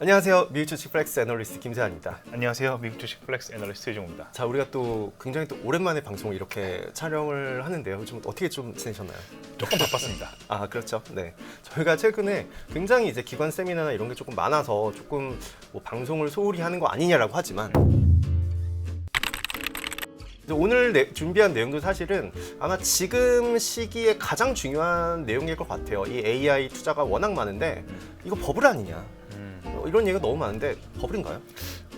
안녕하세요. 미국 주식 플렉스 애널리스트 김세환입니다. 안녕하세요. 미국 주식 플렉스 애널리스트 이종우입니다. 자, 우리가 또 굉장히 또 오랜만에 방송을 이렇게 촬영을 하는데요. 좀 어떻게 좀 지내셨나요? 조금 바빴습니다. 아, 그렇죠. 네. 저희가 최근에 굉장히 이제 기관 세미나나 이런 게 조금 많아서 조금 뭐 방송을 소홀히 하는 거 아니냐라고 하지만 오늘 내- 준비한 내용도 사실은 아마 지금 시기에 가장 중요한 내용일 것 같아요. 이 AI 투자가 워낙 많은데 이거 버블 아니냐? 이런 얘기가 너무 많은데 버블인가요?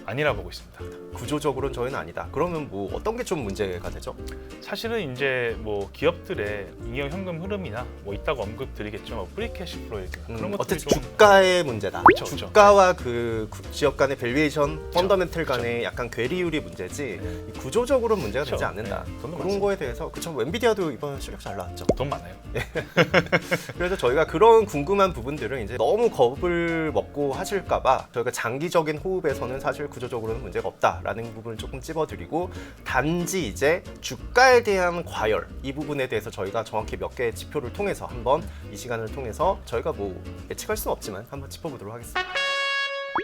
아니라 보고 있습니다. 구조적으로는 저희는 아니다. 그러면 뭐 어떤 게 좀 문제가 되죠? 사실은 이제 뭐 기업들의 잉여 현금 흐름이나 뭐 있다고 언급드리겠죠. 뭐 프리캐시 플로이드 음, 그런 것들이 어쨌든 좀 주가의 문제다. 그쵸, 그쵸. 주가와 그 구- 지역 간의 밸류에이션, 펀더멘털 간의 약간 괴리율이 문제지 네. 이 구조적으로 문제가 그쵸. 되지 않는다. 네, 그런 맞습니다. 거에 대해서 그쵸 엔비디아도 이번 실적 잘 나왔죠. 돈 많아요. 그래서 저희가 그런 궁금한 부분들은 이제 너무 겁을 먹고 하실까봐 저희가 장기적인 호흡에서는 사실 구조적으로는 문제가 없다라는 부분을 조금 찝어드리고 단지 이제 주가에 대한 과열 이 부분에 대해서 저희가 정확히 몇 개의 지표를 통해서 한번 이 시간을 통해서 저희가 뭐 예측할 수는 없지만 한번 짚어보도록 하겠습니다.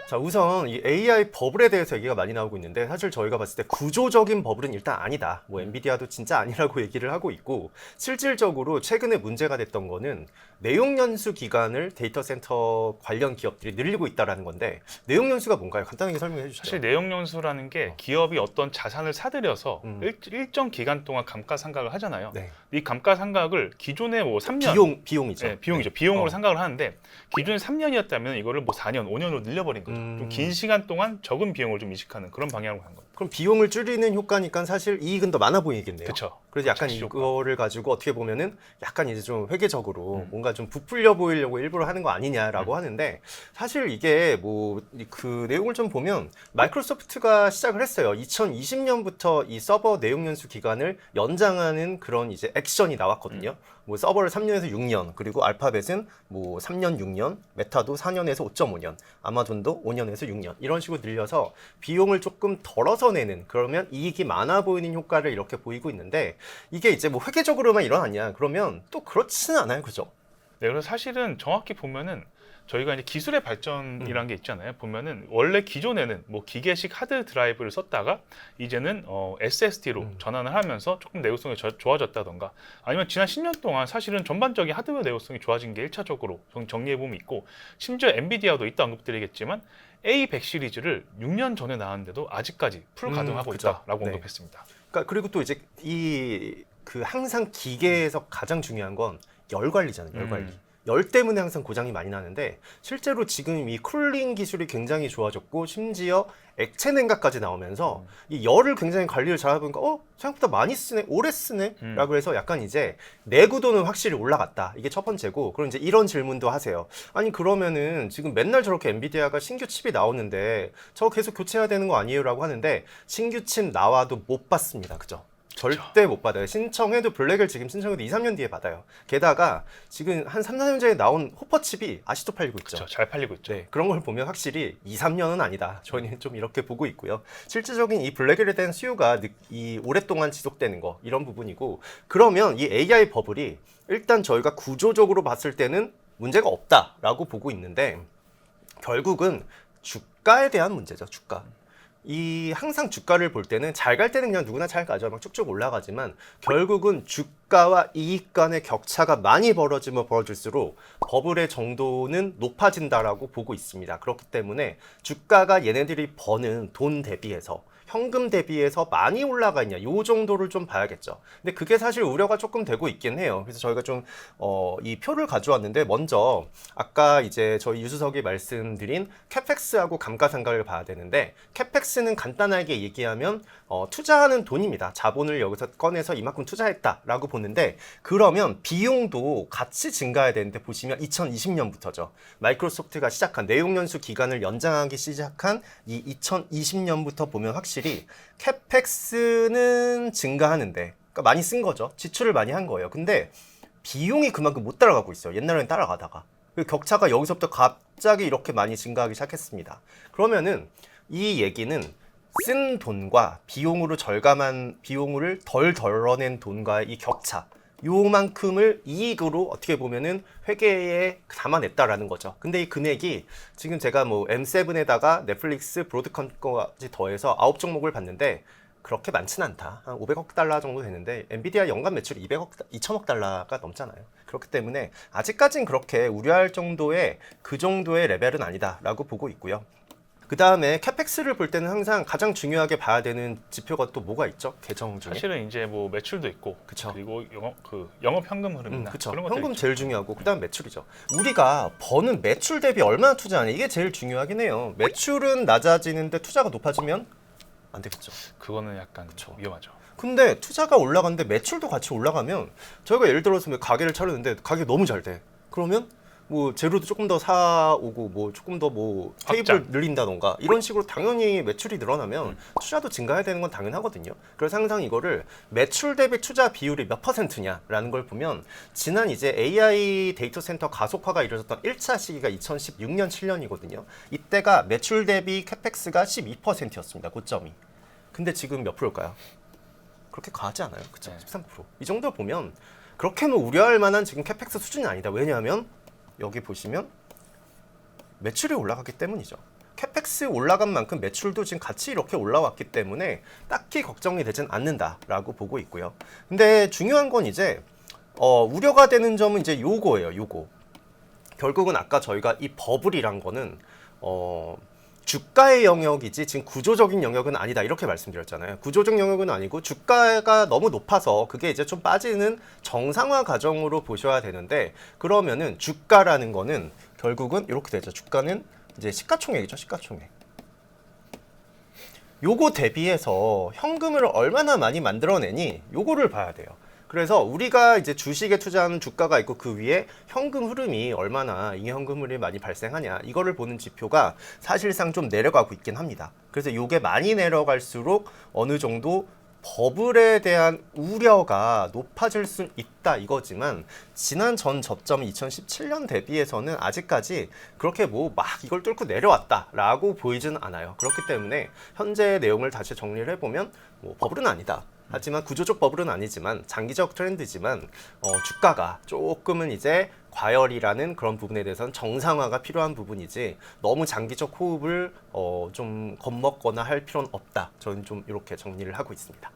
자 우선 이 AI 버블에 대해서 얘기가 많이 나오고 있는데 사실 저희가 봤을 때 구조적인 버블은 일단 아니다. 뭐 엔비디아도 진짜 아니라고 얘기를 하고 있고 실질적으로 최근에 문제가 됐던 거는 내용 연수 기간을 데이터 센터 관련 기업들이 늘리고 있다라는 건데 내용 연수가 뭔가요? 간단하게 설명해 주시죠. 사실 내용 연수라는 게 기업이 어떤 자산을 사들여서 음. 일, 정 기간 동안 감가상각을 하잖아요. 네. 이 감가상각을 기존에 뭐 3년 비용 비용이죠. 네, 비용이죠. 비용으로 어. 생각을 하는데 기존에 3년이었다면 이거를 뭐 4년, 5년으로 늘려버린 거죠. 음. 좀긴 시간 동안 적은 비용을 좀 이식하는 그런 방향으로 간 거예요. 그럼 비용을 줄이는 효과니까 사실 이익은 더 많아 보이겠네요. 그렇죠. 그래서 약간 효과. 이거를 가지고 어떻게 보면은 약간 이제 좀 회계적으로 음. 뭔가 좀 부풀려 보이려고 일부러 하는 거 아니냐라고 음. 하는데 사실 이게 뭐 그 내용을 좀 보면 마이크로소프트가 시작을 했어요. 2020년부터 이 서버 내용 연수 기간을 연장하는 그런 이제 액션이 나왔거든요. 음. 뭐 서버를 3년에서 6년, 그리고 알파벳은 뭐 3년 6년, 메타도 4년에서 5.5년, 아마존도 5년에서 6년 이런 식으로 늘려서 비용을 조금 덜어서 내는 그러면 이익이 많아 보이는 효과를 이렇게 보이고 있는데 이게 이제 뭐 회계적으로만 일어났냐 그러면 또 그렇지는 않아요, 그죠? 네, 그래서 사실은 정확히 보면은 저희가 이제 기술의 발전이라는 음. 게 있잖아요. 보면은 원래 기존에는 뭐 기계식 하드 드라이브를 썼다가 이제는 어, SSD로 음. 전환을 하면서 조금 내구성이 저- 좋아졌다던가 아니면 지난 10년 동안 사실은 전반적인 하드웨어 내구성이 좋아진 게 1차적으로 정리해 보면 있고 심지어 엔비디아도 이따 언급드리겠지만 A100 시리즈를 6년 전에 나왔는데도 아직까지 풀 음, 가동하고 그죠. 있다라고 네. 언급했습니다. 그러니까 그리고 또 이제 이 그 항상 기계에서 가장 중요한 건 열 관리잖아요, 열 관리. 음. 열 때문에 항상 고장이 많이 나는데 실제로 지금 이 쿨링 기술이 굉장히 좋아졌고 심지어 액체 냉각까지 나오면서 음. 이 열을 굉장히 관리를 잘하다 보니까 어 생각보다 많이 쓰네 오래 쓰네 음. 라고 해서 약간 이제 내구도는 확실히 올라갔다 이게 첫 번째고 그럼 이제 이런 질문도 하세요 아니 그러면은 지금 맨날 저렇게 엔비디아가 신규 칩이 나오는데 저거 계속 교체해야 되는 거 아니에요 라고 하는데 신규 칩 나와도 못 받습니다 그죠 절대 못 받아요. 신청해도 블랙을 지금 신청해도 2, 3년 뒤에 받아요. 게다가 지금 한 3, 4년 전에 나온 호퍼칩이 아직도 팔리고 있죠. 그렇죠. 잘 팔리고 있죠. 네, 그런 걸 보면 확실히 2, 3년은 아니다. 저희는 좀 이렇게 보고 있고요. 실질적인 이 블랙에 대한 수요가 느- 이 오랫동안 지속되는 거 이런 부분이고 그러면 이 AI 버블이 일단 저희가 구조적으로 봤을 때는 문제가 없다라고 보고 있는데 결국은 주가에 대한 문제죠. 주가. 이 항상 주가를 볼 때는 잘 갈 때는 그냥 누구나 잘 가죠. 막 쭉쭉 올라가지만 결국은 주가와 이익 간의 격차가 많이 벌어지면 벌어질수록 버블의 정도는 높아진다라고 보고 있습니다. 그렇기 때문에 주가가 얘네들이 버는 돈 대비해서 현금 대비해서 많이 올라가 있냐 요 정도를 좀 봐야겠죠. 근데 그게 사실 우려가 조금 되고 있긴 해요. 그래서 저희가 좀 어, 이 표를 가져왔는데 먼저 아까 이제 저희 유수석이 말씀드린 캐펙스하고 감가상각을 봐야 되는데 캐펙스는 간단하게 얘기하면 어, 투자하는 돈입니다. 자본을 여기서 꺼내서 이만큼 투자했다라고 보는데 그러면 비용도 같이 증가해야 되는데 보시면 2020년부터죠. 마이크로소프트가 시작한 내용 연수 기간을 연장하기 시작한 이 2020년부터 보면 확실히 캐펙스는 증가하는데 그러니까 많이 쓴 거죠. 지출을 많이 한 거예요. 근데 비용이 그만큼 못 따라가고 있어요. 옛날에는 따라가다가. 그 격차가 여기서부터 갑자기 이렇게 많이 증가하기 시작했습니다. 그러면은 이 얘기는 쓴 돈과 비용으로 절감한 비용을 덜 덜어낸 돈과의 이 격차 요만큼을 이익으로 어떻게 보면은 회계에 담아냈다라는 거죠. 근데 이 금액이 지금 제가 뭐 M7에다가 넷플릭스, 브로드컴까지 더해서 9종목을 봤는데 그렇게 많지는 않다. 한 500억 달러 정도 되는데 엔비디아 연간 매출이 200억, 2천억 달러가 넘잖아요. 그렇기 때문에 아직까진 그렇게 우려할 정도의 그 정도의 레벨은 아니다라고 보고 있고요. 그 다음에 캐펙스를 볼 때는 항상 가장 중요하게 봐야 되는 지표가 또 뭐가 있죠? 계정 중에. 사실은 이제 뭐 매출도 있고 그쵸. 그리고 영업 그 영업 현금 음, 흐름이나 그쵸. 그런 것들 현금. 제일 중요하고 그다음 매출이죠. 우리가 버는 매출 대비 얼마나 투자하냐 이게 제일 중요하긴 해요. 매출은 낮아지는데 투자가 높아지면 안 되겠죠. 그거는 약간 위험하죠. 근데 투자가 올라가는데 매출도 같이 올라가면 저희가 예를 들어서 뭐 가게를 차렸는데 가게 너무 잘 돼. 그러면 뭐 재료도 조금 더 사오고 뭐 조금 더 뭐 테이블 확장. 늘린다던가 이런 식으로 당연히 매출이 늘어나면 투자도 증가해야 되는 건 당연하거든요. 그래서 항상 이거를 매출 대비 투자 비율이 몇 퍼센트냐라는 걸 보면 지난 이제 AI 데이터 센터 가속화가 이루어졌던 1차 시기가 2016년 7년이거든요. 이때가 매출 대비 캐펙스가 12%였습니다. 고점이. 근데 지금 몇 프로일까요? 그렇게 과하지 않아요. 그쵸? 네. 13%. 이 정도 보면 그렇게 뭐 우려할 만한 지금 캐펙스 수준이 아니다. 왜냐하면 여기 보시면 매출이 올라갔기 때문이죠. 캐펙스 올라간 만큼 매출도 지금 같이 이렇게 올라왔기 때문에 딱히 걱정이 되진 않는다라고 보고 있고요. 근데 중요한 건 이제 어, 우려가 되는 점은 이제 요거예요. 요거. 결국은 아까 저희가 이 버블이란 거는 어, 주가의 영역이지 지금 구조적인 영역은 아니다 이렇게 말씀드렸잖아요. 구조적 영역은 아니고 주가가 너무 높아서 그게 이제 좀 빠지는 정상화 과정으로 보셔야 되는데 그러면은 주가라는 거는 결국은 이렇게 되죠. 주가는 이제 시가총액이죠. 시가총액. 요거 대비해서 현금을 얼마나 많이 만들어내니 요거를 봐야 돼요. 그래서 우리가 이제 주식에 투자하는 주가가 있고 그 위에 현금 흐름이 얼마나 이 현금 흐름이 많이 발생하냐 이거를 보는 지표가 사실상 좀 내려가고 있긴 합니다. 그래서 요게 많이 내려갈수록 어느 정도 버블에 대한 우려가 높아질 수 있다 이거지만 지난 전 저점 2017년 대비해서는 아직까지 그렇게 뭐 막 이걸 뚫고 내려왔다라고 보이지는 않아요. 그렇기 때문에 현재 내용을 다시 정리를 해보면 뭐 버블은 아니다. 하지만 구조적 버블은 아니지만 장기적 트렌드지만 어, 주가가 조금은 이제 과열이라는 그런 부분에 대해서는 정상화가 필요한 부분이지 너무 장기적 호흡을 어, 좀 겁먹거나 할 필요는 없다. 저는 좀 이렇게 정리를 하고 있습니다.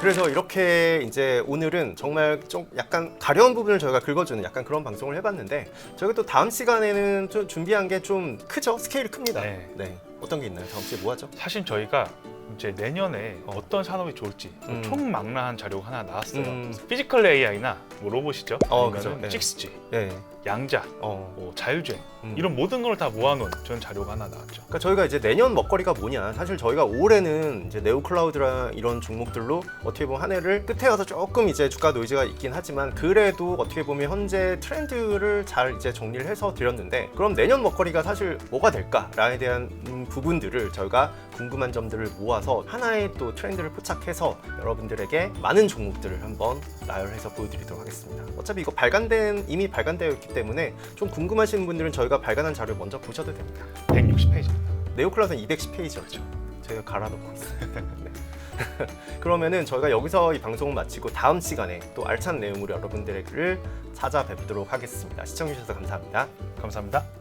그래서 이렇게 이제 오늘은 정말 좀 약간 가려운 부분을 저희가 긁어주는 약간 그런 방송을 해봤는데 저희가 또 다음 시간에는 좀 준비한 게 좀 크죠? 스케일이 큽니다. 네. 네. 어떤 게 있나요? 다음 주에 뭐 하죠? 사실 저희가 이제 내년에 어. 어. 떤 산업이 좋을지 음. 총망라한 자료가 하나 나왔어요. 음. 피지컬 AI나 뭐 로봇이죠. 어, 그죠. 네. 6G, 네. 양자, 어. 뭐 자율주행 음. 이런 모든 걸 다 모아놓은 저는 자료가 하나 나왔죠. 그러니까 저희가 이제 내년 먹거리가 뭐냐 사실 저희가 올해는 이제 네오 클라우드랑 이런 종목들로 어떻게 보면 한 해를 끝에 와서 조금 이제 주가 노이즈가 있긴 하지만 그래도 어떻게 보면 현재 트렌드를 잘 이제 정리를 해서 드렸는데 그럼 내년 먹거리가 사실 뭐가 될까라에 대한 음, 부분들을 저희가 궁금한 점들을 모아 서 하나의 또 트렌드를 포착해서 여러분들에게 많은 종목들을 한번 나열해서 보여드리도록 하겠습니다. 어차피 이거 발간된 이미 발간되어 있기 때문에 좀 궁금하신 분들은 저희가 발간한 자료 먼저 보셔도 됩니다. 160페이지입니다. 네오클라스는 210페이지였죠. 저희가 갈아놓고 있어요. 네. 그러면은 저희가 여기서 이 방송을 마치고 다음 시간에 또 알찬 내용으로 여러분들을 찾아뵙도록 하겠습니다. 시청해주셔서 감사합니다. 감사합니다.